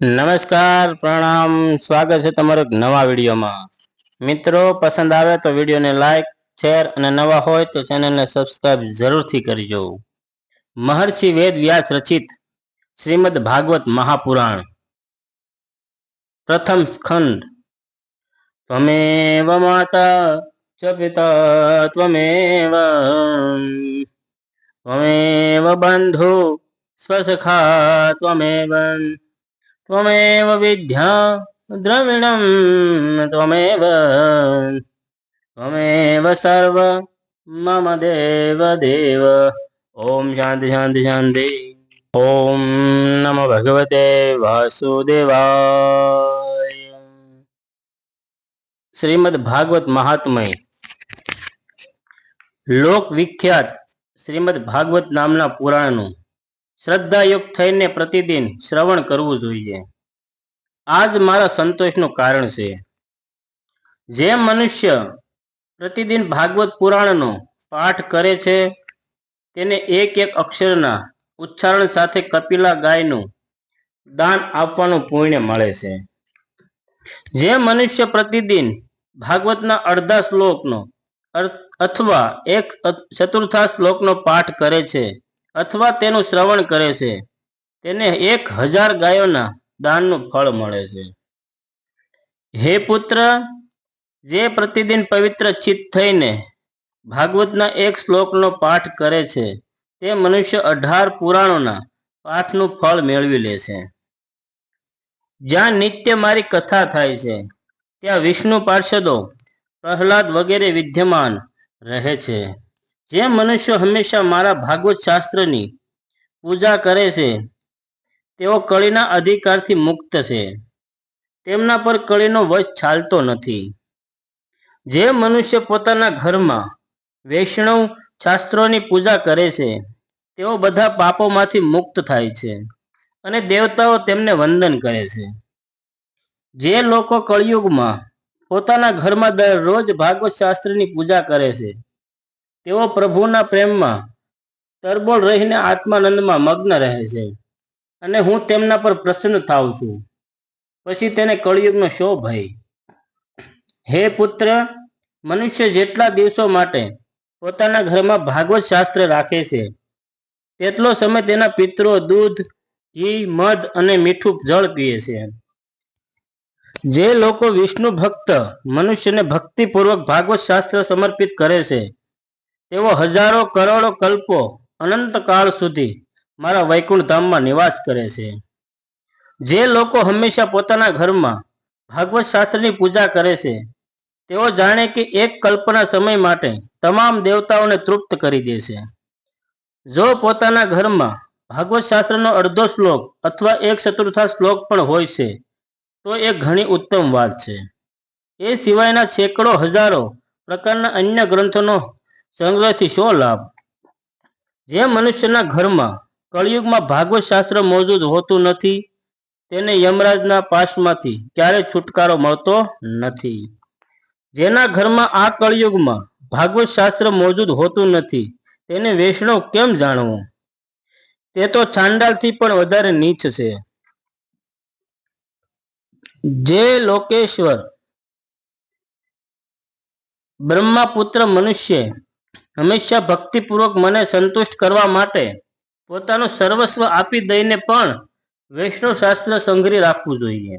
નમસ્કાર, પ્રણામ. સ્વાગત છે તમારો નવા વિડીયોમાં. મિત્રો, પસંદ આવે તો વિડીયોને લાઈક, શેર અને નવા હોય તો ચેનલને સબસ્ક્રાઇબ જરૂરથી કરજો. મહર્ષિ વેદ વ્યાસ રચિત શ્રીમદ ભાગવત મહાપુરાણ. પ્રથમ સ્કંદ. ત્વમેવ માતા ચ પિતા ત્વમેવ. ત્વમેવ બંધુ સ્વસખા, ત્વમેવ. त्वमेव विद्या द्रविणं त्वमेव त्वमेव सर्व मम देव देव ॐ शान्ति शान्ति शान्ति ॐ नमो भगवते वासुदेवाय શ્રીમદ ભાગવત મહાત્મય લોક વિખ્યાત શ્રીમદ ભાગવત નામના પુરાણનું શ્રદ્ધાયુક્ત થઈને પ્રતિદિન શ્રવણ કરવું જોઈએ. આ જ મારા સંતોષનું કારણ છે. જે મનુષ્ય પ્રતિદિન ભાગવત પુરાણનો પાઠ કરે છે, તેને એક એક અક્ષરના ઉચ્ચારણ સાથે કપિલા ગાયનું દાન આપવાનું પુણ્ય મળે છે. જે મનુષ્ય પ્રતિદિન ભાગવતના અડધા શ્લોકનો અથવા એક ચતુર્થા શ્લોકનો પાઠ કરે છે અથવા તેનું શ્રવણ કરે છે. તેને એક હજાર ગાયોના દાનનું ફળ મળે છે. હે પુત્ર, જે પ્રતિદિન પવિત્ર ચિત્ત થઈને ભાગવતના એક શ્લોકનો પાઠ કરે છે, તે મનુષ્ય અઢાર પુરાણોના પાઠનું ફળ મેળવી લે છે. જ્યાં નિત્ય મારી કથા થાય છે, ત્યાં વિષ્ણુ પાર્ષદો પ્રહલાદ વગેરે વિદ્યમાન રહે છે. જે મનુષ્યો હંમેશા મારા ભાગવત શાસ્ત્રની પૂજા કરે છે, તેઓ કળીના અધિકારથી મુક્ત છે. તેમના પર કળીનો વશ ચાલતો નથી. જે મનુષ્ય પોતાના ઘરમાં વૈષ્ણવ શાસ્ત્રોની પૂજા કરે છે, તેઓ બધા પાપોમાંથી મુક્ત થાય છે અને દેવતાઓ તેમને વંદન કરે છે. જે લોકો કળિયુગમાં પોતાના ઘરમાં દરરોજ ભાગવત શાસ્ત્રની પૂજા કરે છે તેઓ પ્રભુના પ્રેમમાં તરબોળ રહીને આત્માનંદમાં મગ્ન રહે છે. અને હું તેમના પર પ્રસન્ન થાઉં છું. પછી તેને કળિયુગનો શો ભય હે પુત્ર, મનુષ્ય જેટલા દિવસો માટે પોતાના ઘરમાં ભાગવત શાસ્ત્ર રાખે છે, તેટલો સમય તેના પિતરો દૂધ, ઘી, મધ અને મીઠું જળ પીએ છે. જે લોકો વિષ્ણુ ભક્ત મનુષ્યને ભક્તિપૂર્વક ભાગવત શાસ્ત્ર સમર્પિત કરે છે તેઓ હજારો કરોડો કલ્પો અનંત કાળ સુધી મારા વૈકુંઠ ધામમાં નિવાસ કરે છે. જે લોકો હંમેશા પોતાના ઘરમાં ભાગવત શાસ્ત્રની પૂજા કરે છે, તેઓ જાણે કે એક કલ્પના સમય માટે તમામ દેવતાઓને તૃપ્ત કરી દે છે. જો પોતાના ઘરમાં ભાગવત શાસ્ત્રનો અડધો શ્લોક અથવા એક ચતુર્થા શ્લોક પણ હોય છે, તો એ ઘણી ઉત્તમ વાત છે. એ સિવાયના સેંકડો હજારો પ્રકારના અન્ય ગ્રંથોનો સંગ્રહથી શો લાભ? જે મનુષ્યના ઘરમાં કળિયુગમાં ભાગવત શાસ્ત્ર મોજૂદ હોતું નથી, તેને યમરાજના પાશમાંથી ક્યારે છુટકારો મળતો નથી. જેના ઘરમાં આ કળિયુગમાં ભાગવત શાસ્ત્ર મોજૂદ હોતું નથી, તેને વૈષ્ણવ કેમ જાણવું? તે તો ચાંડાલથી પણ વધારે નીચ છે. જે લોકેશ્વર બ્રહ્માપુત્ર મનુષ્ય હંમેશા ભક્તિપૂર્વક મને સંતુષ્ટ કરવા માટે પોતાનું સર્વસ્વ આપી દઈને પણ વૈષ્ણવ શાસ્ત્ર સંગ્રહી રાખવું જોઈએ.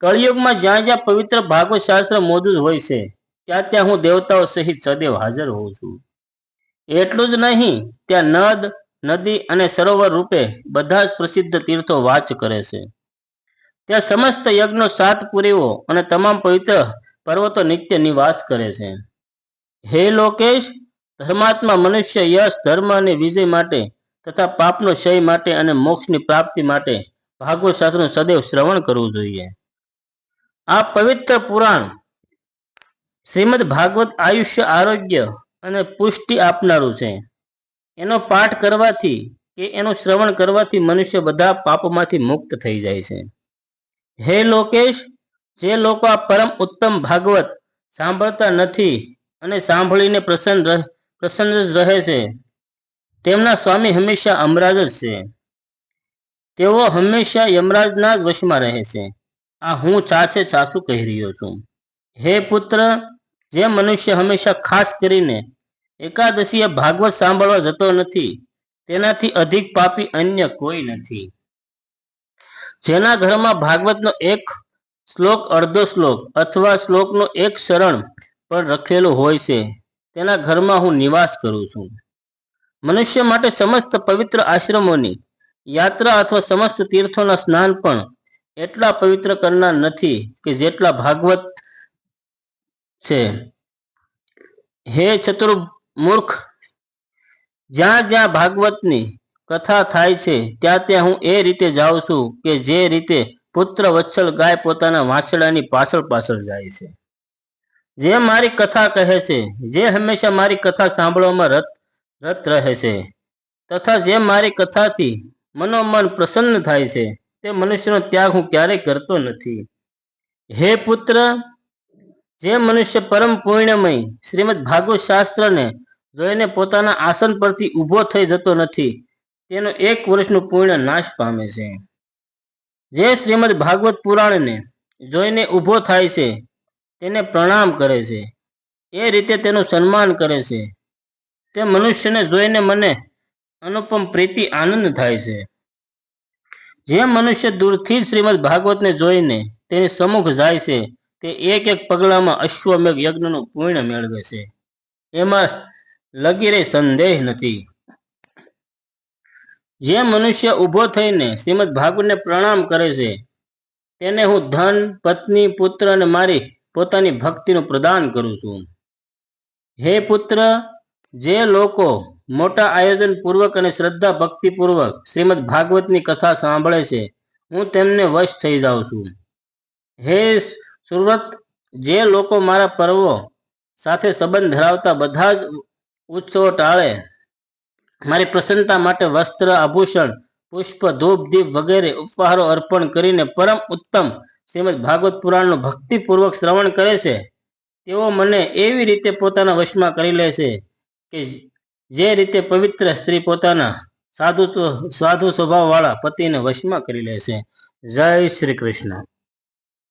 કળિયુગમાં જ્યાં જ્યાં પવિત્ર ભાગવત શાસ્ત્ર મોજૂદ હોય છે, ત્યાં ત્યાં હું દેવતાઓ સહિત સદૈવ હાજર હોઉં છું. એટલું જ નહીં, ત્યાં નદ, નદી અને સરોવર રૂપે બધા જ પ્રસિદ્ધ તીર્થો વાચ કરે છે. ત્યાં સમસ્ત યજ્ઞો સાત પુરીઓ અને તમામ પવિત્ર પર્વતો નિત્ય નિવાસ કરે છે. હે લોકેશ ધર્માત્મા મનુષ્ય યશ, ધર્મ અને વિજય માટે તથા પાપનો ક્ષય માટે અને મોક્ષની પ્રાપ્તિ માટે ભાગવત શાસ્ત્રનું સદૈવ શ્રવણ કરવું જોઈએ. આ પવિત્ર પુરાણ શ્રીમદ ભાગવત આયુષ્ય, આરોગ્ય અને પુષ્ટિ આપનારું છે. એનો પાઠ કરવાથી કે એનું શ્રવણ કરવાથી મનુષ્ય બધા પાપમાંથી મુક્ત થઈ જાય છે. હે લોકેશ, જે લોકો આ પરમ ઉત્તમ ભાગવત સાંભળતા નથી અને સાંભળીને પ્રસન્ન પ્રસન્ન જ રહે છે. તેમના સ્વામી હંમેશા અમરાજ જ છે. તેઓ હંમેશા યમરાજના જ વશમાં રહે છે. આ હું ચાચે ચાચું કહી રહ્યો છું. હે પુત્ર, જે મનુષ્ય હંમેશા ખાસ કરીને એકાદશીએ ભાગવત સાંભળવા જતો નથી, તેનાથી અધિક પાપી અન્ય કોઈ નથી. જેના ઘરમાં ભાગવતનો એક શ્લોક અડધો શ્લોક અથવા શ્લોકનો એક શરણ પણ રખેલો હોય છે. તેના ઘરમાં હું નિવાસ કરું છું. મનુષ્ય માટે સમસ્ત પવિત્ર આશ્રમોની યાત્રા અથવા સમસ્ત તીર્થોના સ્નાન પણ એટલા પવિત્ર કરનાર નથી કે જેટલા ભાગવત છે. હે ચતુર્મૂર્ખ, જ્યાં જ્યાં ભાગવતની કથા થાય છે, ત્યાં ત્યાં હું એ રીતે જાઉં છું કે જે રીતે પુત્ર વત્સલ ગાય પોતાના વાંસળાની પાછળ પાછળ જાય છે. જે મારી કથા કહે છે, જે હંમેશા મારી કથા સાંભળવામાં રત રત રહે છે, તથા જે મારી કથાથી મનોમન પ્રસન્ન થાય છે, તે મનુષ્યનો ત્યાગ હું ક્યારેય કરતો નથી. હે પુત્ર, જે મનુષ્ય પરમ પુણ્યમય શ્રીમદ ભાગવત શાસ્ત્રને જોઈને પોતાના આસન પરથી ઊભો થઈ જતો નથી, તેનો એક વર્ષનું પૂર્ણ નાશ પામે છે. જે શ્રીમદ ભાગવત પુરાણને જોઈને ઊભો થાય છે તેને પ્રણામ કરે છે. એ રીતે તેનું સન્માન કરે છે. તે મનુષ્યને જોઈને મને અનુપમ પ્રીતિ આનંદ થાય છે. જે મનુષ્ય દૂરથી શ્રીમદ ભાગવતને જોઈને તેની સમુખ જાય છે, તે એક એક પગલામાં અશ્વમેઘ યજ્ઞનું પૂર્ણ મેળવે છે. એમાં લગીરે સંદેહ નથી. જે મનુષ્ય ઊભો થઈને શ્રીમદ ભાગવતને પ્રણામ કરે છે, તેને હું ધન, પત્ની, પુત્ર અને મારી પોતાની ભક્તિનું પ્રદાન કરું છું. હે પુત્ર, જે લોકો મોટા આયોજન પૂર્વક અને શ્રદ્ધા ભક્તિ પૂર્વક શ્રીમદ ભાગવતની કથા સાંભળે છે, હું તેમને વશ થઈ જાઉં છું. હે સુરત જે લોકો મારા પર્વો સાથે સંબંધ ધરાવતા બધા જ ઉત્સવો ટાળે, મારી પ્રસન્નતા માટે વસ્ત્ર, આભૂષણ, પુષ્પ, ધૂપ, દીપ વગેરે ઉપહારો અર્પણ કરીને પરમ ઉત્તમ શ્રીમદ ભાગવત પુરાણનું ભક્તિપૂર્વક શ્રવણ કરે છે, તેઓ મને એવી રીતે પોતાના વશમાં કરી લે છે કે જે રીતે પવિત્ર સ્ત્રી પોતાના સાધુ સાધુ સ્વભાવવાળા પતિને વશમાં કરી લે છે. જય શ્રી કૃષ્ણ.